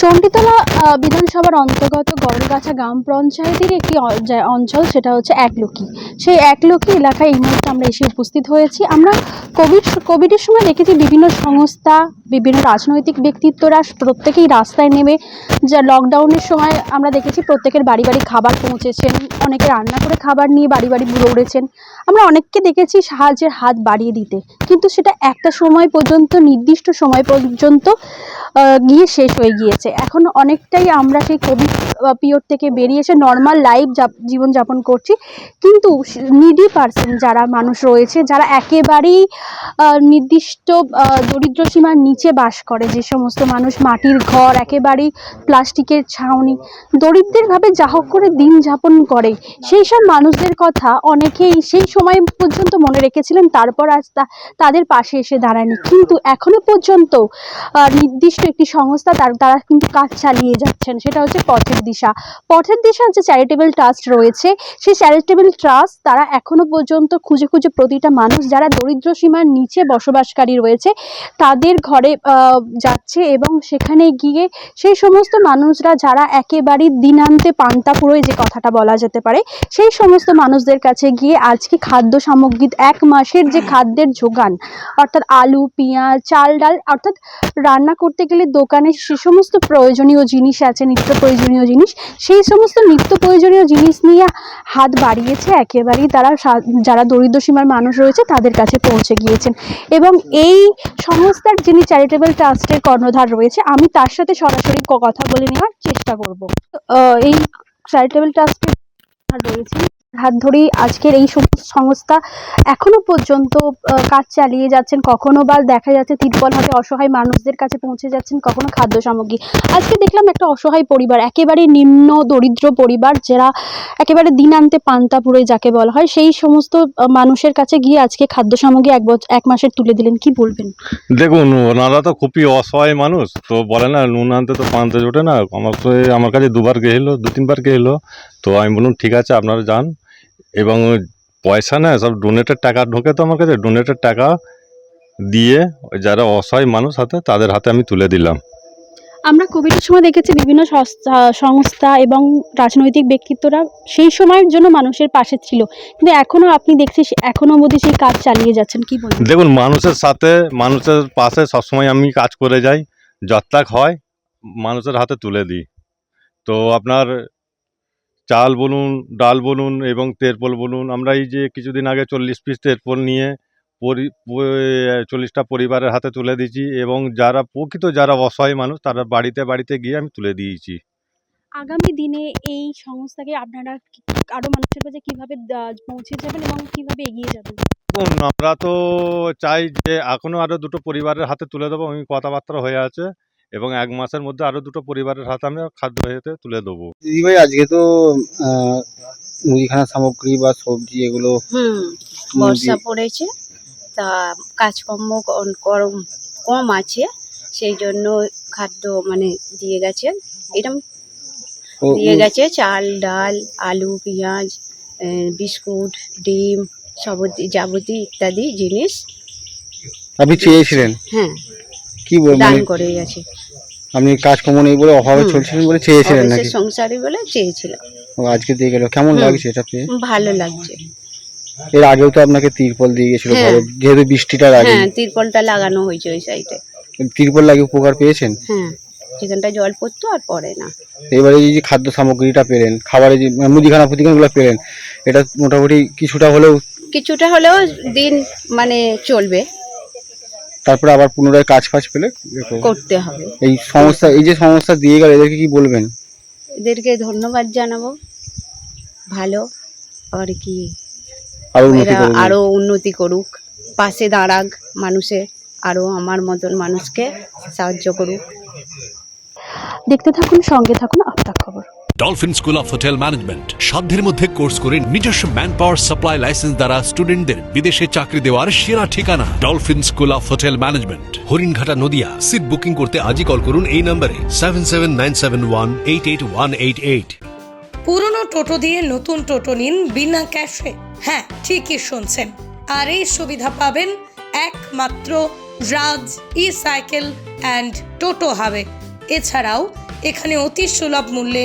চণ্ডীতলা বিধানসভার অন্তর্গত গড়গাছা গ্রাম পঞ্চায়েতের একটি অঞ্চল, সেটা হচ্ছে একলকি। সেই একলকি এলাকায় এই মুহূর্তে আমরা এসে উপস্থিত হয়েছি। আমরা কোভিড কোভিডের সময় দেখেছি বিভিন্ন সংস্থা, বিভিন্ন রাজনৈতিক ব্যক্তিত্বরা প্রত্যেকেই রাস্তায় নেমে যা লকডাউনের সময় আমরা দেখেছি প্রত্যেকের বাড়ি বাড়ি খাবার পৌঁছেছেন, অনেকে রান্না করে খাবার নিয়ে বাড়ি বাড়ি দৌড়েছেন আমরা অনেককে দেখেছি সাহায্যের হাত বাড়িয়ে দিতে। কিন্তু সেটা একটা সময় পর্যন্ত, নির্দিষ্ট সময় পর্যন্ত গিয়ে শেষ হয়ে গিয়েছে। এখন অনেকটাই আমরা সেই কোভিড পিরিয়ড থেকে বেরিয়ে এসে নর্মাল লাইফ জীবনযাপন করছি। কিন্তু নিডি পার্সন যারা মানুষ রয়েছে, যারা একেবারেই নির্দিষ্ট দরিদ্র সীমার নিচে বাস করে, যে সমস্ত মানুষ মাটির ঘর, একেবারেই প্লাস্টিকের ছাউনি দরিদ্রেরভাবে যা হোক করে দিন যাপন করে, সেই সব মানুষদের কথা অনেকেই সেই সময় পর্যন্ত মনে রেখেছিলেন, তারপর আজ তাদের পাশে এসে দাঁড়ায়নি। কিন্তু এখনও পর্যন্ত নির্দিষ্ট একটি সংস্থা তার, তারা কিন্তু কাজ চালিয়ে যাচ্ছেন। সেটা হচ্ছে পথের দিশা। পথের দিশা যে চ্যারিটেবল ট্রাস্ট রয়েছে, সেই চ্যারিটেবল ট্রাস্ট তারা এখনও পর্যন্ত খুঁজে খুঁজে প্রতিটা মানুষ যারা দরিদ্র সীমার নিচে বসবাসকারী রয়েছে, তাদের ঘরে যাচ্ছে এবং সেখানে গিয়ে সেই সমস্ত মানুষরা যারা একেবারেই দিনান্তে পান্তা পুরোয় যে কথাটা বলা যেতে পারে, সেই সমস্ত মানুষদের কাছে গিয়ে আজকে খাদ্য সামগ্রী এক মাসের যে খাদ্যের যোগান, অর্থাৎ আলু, পেঁয়াজ, চাল, ডাল, অর্থাৎ রান্না করতে গেলে দোকানে সে সমস্ত প্রয়োজনীয় জিনিস আছে, নিত্য প্রয়োজনীয় জিনিস, সেই সমস্ত নিত্য প্রয়োজনীয় জিনিস নিয়ে হাত বাড়িয়েছে, একেবারেই তারা যারা দরিদ্র সীমার মানুষ রয়েছে তাদের কাছে পৌঁছে গিয়েছেন। এবং এই সংস্থার যিনি চ্যারিটেবল ট্রাস্টের কর্ণধার রয়েছে, আমি তার সাথে সরাসরি কথা বলে নেওয়ার চেষ্টা করব। এই চ্যারিটেবল ট্রাস্টের রয়েছে হাত ধরেই আজকের এই সমস্ত সংস্থা এখনও পর্যন্ত কাজ চালিয়ে যাচ্ছেন। কখনো বা দেখা যাচ্ছে তিরপল হাতে অসহায় মানুষদের কাছে পৌঁছে যাচ্ছেন, কখনো খাদ্য সামগ্রী। আজকে দেখলাম একটা অসহায় পরিবার, একেবারে নিম্ন দরিদ্র পরিবার, যারা একেবারে দিনান্তে পান্তা পুরো যাকে বলা হয়, সেই সমস্ত মানুষের কাছে গিয়ে আজকে খাদ্য সামগ্রী এক বছর এক মাসের তুলে দিলেন। কি বলবেন? দেখুন, ওনারা তো খুবই অসহায় মানুষ, তো বলে না, নুন আনতে তো পানতে জোটে না, আমার তো আমার কাছে দুবার গেছিল দু তিনবার গেছিল তো আমি বলুন ঠিক আছে, আপনারা যান। এবং পয়সা না সব ডোনেটের টাকা ঢোকে তো আমার কাছে ডোনেটের টাকা দিয়ে যারা অসহায় মানুষ হাতে তাদের হাতে আমি তুলে দিলাম। আমরা কোভিডের সময় দেখেছি বিভিন্ন সংস্থা এবং রাজনৈতিক ব্যক্তিত্বরা সেই সময়ের জন্য মানুষের পাশে ছিল। কিন্তু এখনও আপনি দেখছি সে- এখনও অবধি সেই কাজ চালিয়ে যাচ্ছেন কি বলবেন? দেখুন মানুষের সাথে মানুষের পাশে সবসময় আমি কাজ করে যাই। যতটাক হয় মানুষের হাতে তুলে দিই। তো আপনার চাল বলুন ডাল বলুন এবং তেরপল বলুন আমরা এই যে কিছুদিন আগে চল্লিশ পিস তেরপল নিয়ে পরি চল্লিশটা পরিবারের হাতে তুলে দিয়েছি এবং যারা প্রকৃত যারা অসহায় মানুষ তারা বাড়িতে বাড়িতে গিয়ে আমি তুলে দিয়েছি। আগামী দিনে এই সংস্থাকে আপনারা আরও মানুষের কাছে কীভাবে পৌঁছে যাবেন এবং কীভাবে এগিয়ে যাবেন? দেখুন আমরা তো চাই যে এখনও আরও দুটো পরিবারের হাতে তুলে দেবো আমি কথাবার্তা হয়ে আছে। এবং এক মাসের মধ্যে আরও দুটো পরিবারের হাতে আমি খাদ্য হেতে তুলে দেবো। দিদিভাই আজকে তো আহ, মুদিখানা সামগ্রী বা সবজি এগুলো বর্ষা পড়েছে তা কাজকর্ম কম কম আছে সেই জন্য খাদ্য মানে দিয়ে গেছে। এরকম দিয়ে গেছে চাল ডাল আলু পেঁয়াজ বিস্কুট ডিম সব যাবতীয় ইত্যাদি জিনিস। আপনি চেয়েছিলেন হ্যাঁ। কি দান মানে করে গেছে আপনি কাজকর্ম নেই বলে অভাবে চলছিলেন বলে চেয়েছিলেন নাকি? সংসারী বলে চেয়েছিলাম। ও, আজকে দিয়ে গেল। কেমন লাগছে এটা পেয়ে? ভালো লাগছে। এর আগেও তো আপনাকে তিরপল দিয়ে গেছিল হ্যাঁ। ঘরে যেহেতু বৃষ্টিটার আগে। হ্যাঁ তিরপলটা লাগানো হয়েছে ওই সাইডে তিরপল লাগে উপকার পেয়েছেন? হ্যাঁ যেখানটা জল পড়তো আর পড়ে না। এবারে এই যে খাদ্য সামগ্রীটা পেলেন খাবারের যে মানে মুদিখানা ফুদিখানাগুলো পেলেন এটা মোটামুটি কিছুটা হলেও কিছুটা হলেও দিন মানে চলবে। তারপরে আবার পুনরায় কাজ ফাজ পেলে করতে হবে। এই সমস্যা এই যে সমস্যা দিয়ে গেল এদেরকে কি বলবেন? এদেরকে ধন্যবাদ জানাব। ভালো আর কি আরও উন্নতি আরও উন্নতি করুক। পাশে দাঁড়াক মানুষের আরও আমার মতন মানুষকে সাহায্য করুক। দেখতে থাকুন সঙ্গে থাকুন আপনার খবর। Dolphin school of hotel management সাধ্যের মধ্যে কোর্স করে নিজস্ব ম্যান পাওয়ার সাপ্লাই লাইসেন্স দ্বারা স্টুডেন্টদের বিদেশে চাকরি দেওয়ার সেরা ঠিকানা। Dolphin school of hotel management Haringhata Nadia. Seat booking করতে আজই কল করুন এই নম্বরে seven seven nine seven one eight eight one eight eight পুরনো টোটো দিয়ে নতুন টোটো নিন বিনা ক্যাশে। হ্যাঁ ঠিকই শুনছেন। আর এই সুবিধা পাবেন একমাত্র রাজ ই সাইকেল অ্যান্ড টোটো হাবে এছাড়াও এখানে অতি সুলভ মূল্যে